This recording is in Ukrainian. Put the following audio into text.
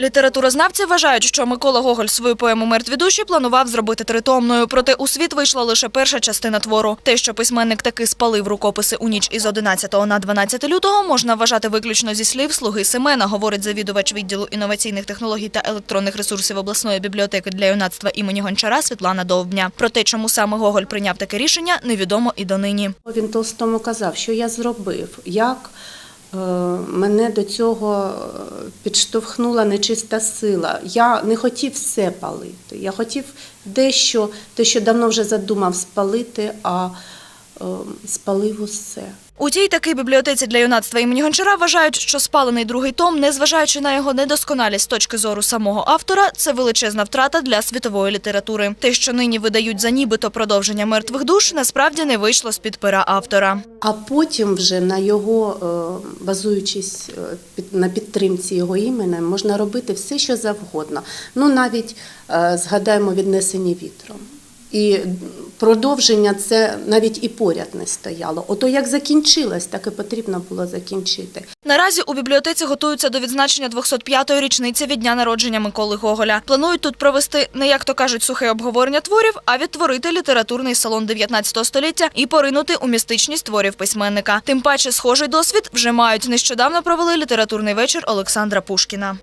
Літературознавці вважають, що Микола Гоголь свою поему «Мертві душі» планував зробити тритомною, проте у світ вийшла лише перша частина твору. Те, що письменник таки спалив рукописи у ніч із 11 на 12 лютого, можна вважати виключно зі слів слуги Семена, говорить завідувач відділу інноваційних технологій та електронних ресурсів обласної бібліотеки для юнацтва імені Гончара Світлана Довбня. Про те, чому саме Гоголь прийняв таке рішення, невідомо і донині. Він Толстому казав, що я зробив, як мене до цього е, підштовхнула нечиста сила. Я не хотів все палити. Я хотів дещо, те, що давно вже задумав спалити, а е, спалив усе. У тій такій бібліотеці для юнацтва імені Гончара вважають, що спалений другий том, незважаючи на його недосконалість з точки зору самого автора, це величезна втрата для світової літератури. Те, що нині видають за нібито продовження мертвих душ, насправді не вийшло з під пера автора. А потім, вже на його, е, базуючись е, на підтримці його імені, можна робити все, що завгодно. Ну навіть е, згадаємо віднесені вітром. І продовження це навіть і поряд не стояло. Ото як закінчилось, так і потрібно було закінчити. Наразі у бібліотеці готуються до відзначення 205-ї річниці від дня народження Миколи Гоголя. Планують тут провести не як то кажуть сухе обговорення творів, а відтворити літературний салон 19 століття і поринути у містичність творів письменника. Тим паче, схожий досвід вже мають нещодавно провели літературний вечір Олександра Пушкіна.